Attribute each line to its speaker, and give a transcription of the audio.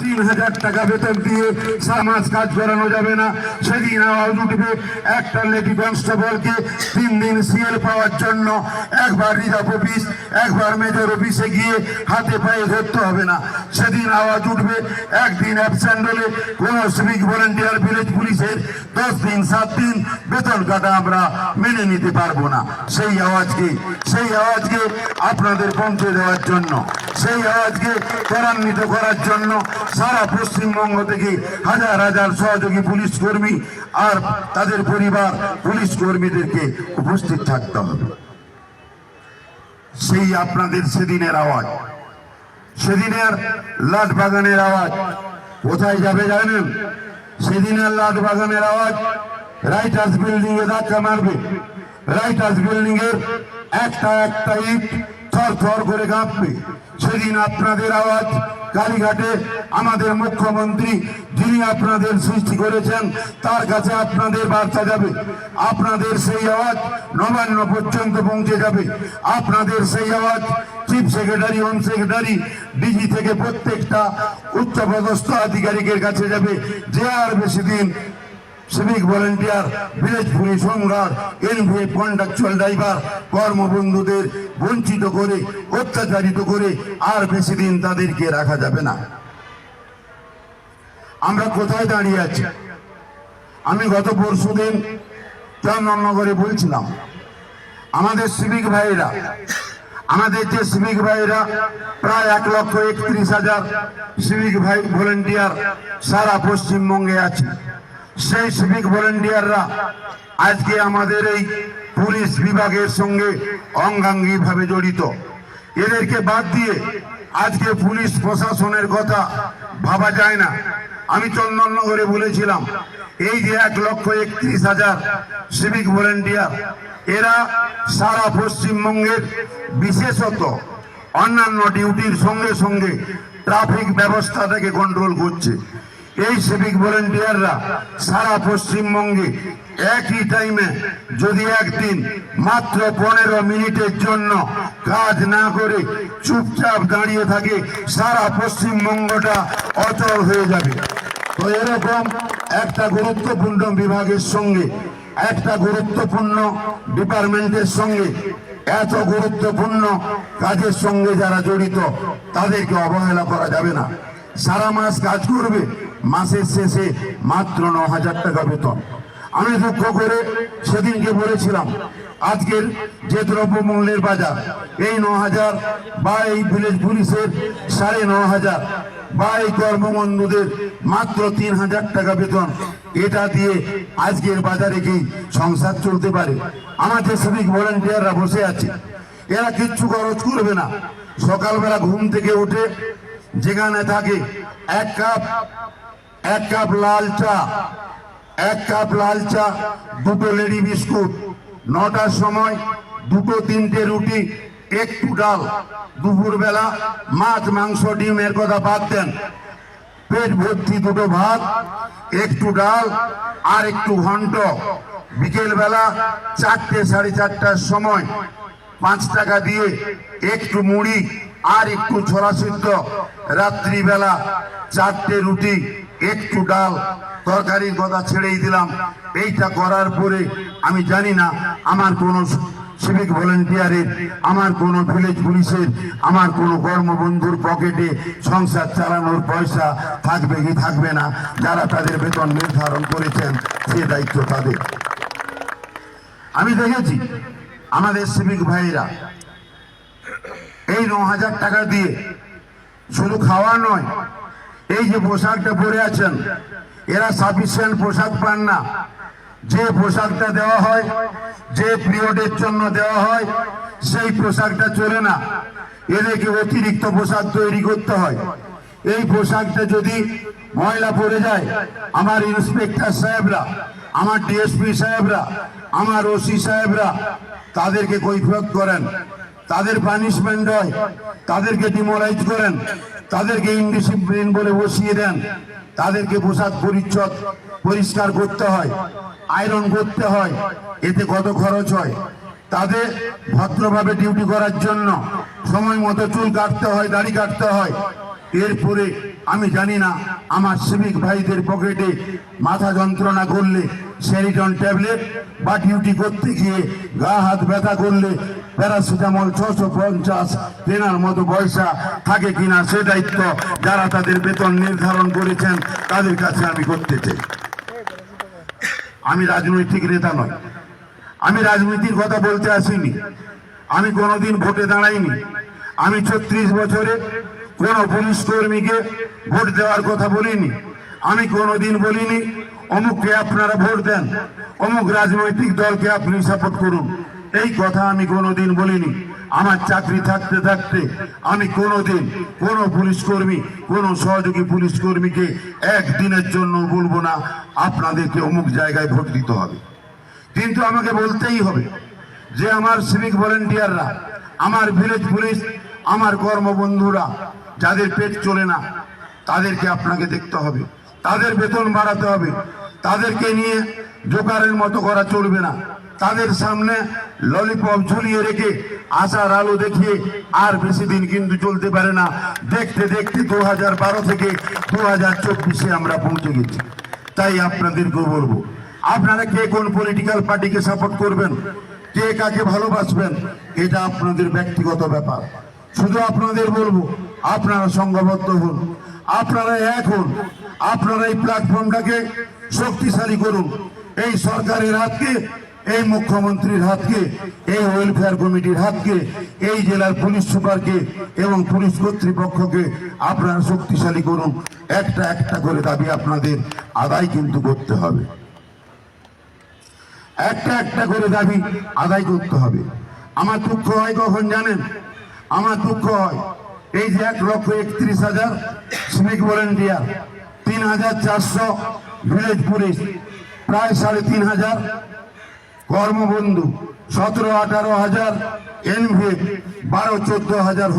Speaker 1: তিন হাজার টাকা বেতন দিয়ে সমাজ কাজ করানো যাবে না। সেদিন আওয়াজ উঠবে একটা লেডি কনস্টেবলকে তিন দিন সিএল পাওয়ার জন্য। একবার রিজার্ভ অফিস, একবার মেজর অফিসে গিয়ে হাতে পায়ে ধরতে হবে না। সেদিন আওয়াজ উঠবে একদিন অ্যাবসেন্ট হলে কোন সিভিক ভলেন্টিয়ার ভিলেজ পুলিশের দশ দিন, সাত দিন বেতন কাটা আমরা মেনে নিতে পারব না। সেই আওয়াজকে সেই আওয়াজকে আপনাদের পৌঁছে দেওয়ার জন্য। সেই আওয়াজকে ত্বরান্বিত করার জন্য সারা পশ্চিমবঙ্গ থেকে হাজার হাজার সহযোগী পুলিশ কর্মী আর তাদের পরিবার পুলিশ কর্মীদেরকে উপস্থিত থাকতে হবে। সেই আপনাদের সেদিনের আওয়াজ। সেদিনের লাট বাগানের আওয়াজ। কোথায় যাবে জানেন? সেদিনের লাট বাগানের আওয়াজ রাইটার্স বিল্ডিং এ ধাক্কা মারবে। রাইটার্স বিল্ডিং এর একটা একটা ইট থর করে কাঁপবে। সেদিন আপনাদের আওয়াজ কালীঘাটে আমাদের মুখ্যমন্ত্রী, যিনি আপনাদের সৃষ্টি করেছেন, তার কাছে আপনাদের বার্তা যাবে। আপনাদের সেই আওয়াজ নবান্ন পর্যন্ত পৌঁছে যাবে। আপনাদের সেই আওয়াজ chief secretary, home secretary, DG থেকে প্রত্যেকটা উচ্চপদস্থ আধিকারিকের কাছে যাবে। যে আর বেশি দিন civic volunteer village police home guard NVA contractual driver কর্মবন্ধুদের বঞ্চিত করে, অত্যাচারিত করে আর বেশি দিন তাদেরকে রাখা যাবে না। আমরা কোথায় দাঁড়িয়ে আছি? আমি গত পরশু দিন চন্দননগরে বলছিলাম, আমাদের সিভিক ভাইরা আমাদের যে সিভিক ভাইরা প্রায় এক লক্ষ একত্রিশ হাজার সিভিক ভাই ভলেন্টিয়ার সারা পশ্চিমবঙ্গে আছে। সেই সিভিক ভলেন্টিয়াররা আজকে আমাদের এই পুলিশ বিভাগের সঙ্গে অঙ্গাঙ্গি ভাবে জড়িত। এদেরকে বাদ দিয়ে আজকে পুলিশ প্রশাসনের কথা ভাবা যায় না। আমি চন্দননগরে বলেছিলাম, এই যে এক লক্ষ একত্রিশ হাজার সিভিক ভলেন্টিয়ার এরা সারা পশ্চিমবঙ্গের বিশেষত অন্যান্য ডিউটির সঙ্গে সঙ্গে ট্রাফিক ব্যবস্থাটাকে কন্ট্রোল করছে। এই সিভিক ভলেন্টিয়াররা সারা পশ্চিমবঙ্গে একই টাইমে যদি একদিন মাত্র পনেরো মিনিটের জন্য কাজ না করে চুপচাপ দাঁড়িয়ে থাকে, সারা পশ্চিমবঙ্গটা অচল হয়ে যাবে। তো এরকম একটা গুরুত্বপূর্ণ বিভাগের সঙ্গে, একটা গুরুত্বপূর্ণ ডিপার্টমেন্টের সঙ্গে, এত গুরুত্বপূর্ণ কাজের সঙ্গে যারা জড়িত, তাদেরকে অবহেলা করা যাবে না। সারা মাস কাজ করবে মাসের শেষে মাত্র ন হাজার টাকা বেতন আমি দুঃখ করে সেদিনকে বলেছিলাম, আজকের যে দ্রব্যমূল্যের বাজার, এই ন হাজার বা এই ভিলেজ পুলিশের সাড়ে ন হাজার বা এই কর্মবন্ধুদের মাত্র তিন হাজার টাকা বেতন। এটা দিয়ে আজকের বাজারে কি সংসার চলতে পারে? আমাদের সিভিক ভলেন্টিয়াররা বসে আছে, এরা কিচ্ছু খরচ করবে না। সকালবেলা ঘুম থেকে উঠে যেখানে থাকে, এক কাপ এক কাপ লাল চা, এক কাপ লাল চা, দুটো লেডি বিস্কুট। নটার সময় দুটো তিনটে রুটি, একটু ডাল। দুপুরবেলা মাছ, মাংস ডিমের কথা বাদ দেন। পেট ভর্তি দুটো ভাত, একটু ডাল আর একটু ঘন্ট। বিকেল বেলা চারটে, সাড়ে চারটার সময় পাঁচ টাকা দিয়ে একটু মুড়ি আর একটু ছোলা সিদ্ধ। রাত্রিবেলা চারটে রুটি একটু ডাল তরকারির কথা ছেড়েই দিলাম। এইটা করার পরে আমি জানি না, আমার কোনো সিভিক ভলেন্টিয়ারের আমার কোনো ভিলেজ পুলিশের আমার কোনো কর্মবন্ধুর পকেটে সংসার চালানোর পয়সা থাকবে কি থাকবে না, যারা তাদের বেতন নির্ধারণ করেছেন, সে দায়িত্ব তাদের। আমি দেখেছি আমাদের সিভিক ভাইরা এই ন হাজার টাকা দিয়ে শুধু খাওয়া নয় এই যে পোশাকটা পরে আছেন, এরা সাফিসিয়েন্ট পোশাক পান না। যে পোশাকটা দেওয়া হয়, যে পিরিয়ডের জন্য দেওয়া হয়, সেই পোশাকটা চলে না। এদেরকে অতিরিক্ত পোশাক তৈরি করতে হয়। এই পোশাকটা যদি ময়লা পড়ে যায়, আমার ইন্সপেক্টর সাহেবরা, আমার ডিএসপি সাহেবরা, আমার ওসি সাহেবরা, তাদেরকে কৈফিয়ত করেন। তাদের পানিশমেন্ট হয়। তাদেরকে ডিমোরাইজ করেন। তাদেরকে ইনডিসিপ্লিন বলে বসিয়ে দেন। তাদেরকে পোশাক পরিচ্ছদ পরিষ্কার করতে হয় আয়রন করতে হয়, এতে কত খরচ হয়? তাদের ভদ্রভাবে ডিউটি করার জন্য সময় মতো চুল কাটতে হয়, দাড়ি কাটতে হয়। এরপরে, আমি জানি না, আমার সিভিক ভাইদের পকেটে মাথা যন্ত্রণা করলে সেরিটন ট্যাবলেট বা ডিউটি করতে গিয়ে গা হাত ব্যথা করলে প্যারাসিটামল ছশো পঞ্চাশ কেনার মতো পয়সা থাকে কিনা সে দায়িত্ব যারা তাদের বেতন নির্ধারণ করেছেন, তাদের কাছে আমি করতে চাই। আমি রাজনৈতিক নেতা নয় আমি রাজনীতির কথা বলতে আসিনি। আমি কোনোদিন ভোটে দাঁড়াইনি। আমি ছত্রিশ বছরে কোনো পুলিশ কর্মীকে ভোট দেওয়ার কথা বলিনি। আমি কোনোদিন বলিনি অমুককে আপনারা ভোট দেন। অমুক রাজনৈতিক দলকে আপনি সাপোর্ট করুন। এই কথা আমি কোনোদিন বলিনি। আমার চাকরি থাকতে থাকতে আমি কোনোদিন কোনো পুলিশ কর্মী, কোনো সহযোগী পুলিশ কর্মীকে একদিনের জন্য বলব না, আপনাদেরকে অমুক জায়গায় ভোট দিতে হবে। কিন্তু আমাকে বলতেই হবে যে আমার সিভিক ভলেন্টিয়াররা আমার ভিলেজ পুলিশ আমার কর্মবন্ধুরা, যাদের পেট চলে না, তাদেরকে আপনাকে দেখতে হবে। তাদের বেতন বাড়াতে হবে। তাদেরকে নিয়ে জোকারের মতো করা চলবে না। তাদের সামনে ললিপপ ঝুলিয়ে রেখে আশার আলো দেখিয়ে আর বেশি দিন কিন্তু চলতে পারে না। দেখতে দেখতে দু হাজার বারো থেকে দু হাজার চব্বিশে আমরা পৌঁছে গেছি। তাই আপনাদেরকেও বলব, আপনারা কে কোন পলিটিক্যাল পার্টিকে সাপোর্ট করবেন? কে কাকে ভালোবাসবেন? এটা আপনাদের ব্যক্তিগত ব্যাপার। শুধু আপনাদের বলব, আপনারা সংঘবদ্ধ হন। আপনারা এক হন। আপনারা এই প্ল্যাটফর্মটাকে শক্তিশালী করুন। এই সরকারের হাতকে, এই মুখ্যমন্ত্রীর হাতকে, এই ওয়েলফেয়ার কমিটির হাতকে, এই জেলার পুলিশ সুপারকে এবং পুলিশ কর্তৃপক্ষকে আপনারা শক্তিশালী করুন। একটা একটা করে দাবি আপনাদের আদায় কিন্তু করতে হবে। একটা একটা করে দাবি আদায় করতে হবে। আমার দুঃখ হয় কখন জানেন? আমার দুঃখ হয়। এই যে এক লক্ষ একত্রিশ হাজার শ্রমিক ভলেন্টিয়ার তিন হাজার চারশো ভিলেজ পুলিশ প্রায় সাড়ে তিন হাজার। কর্মবন্ধু, সতেরো আঠারো হাজার এনভি বারো, চোদ্দ হাজার।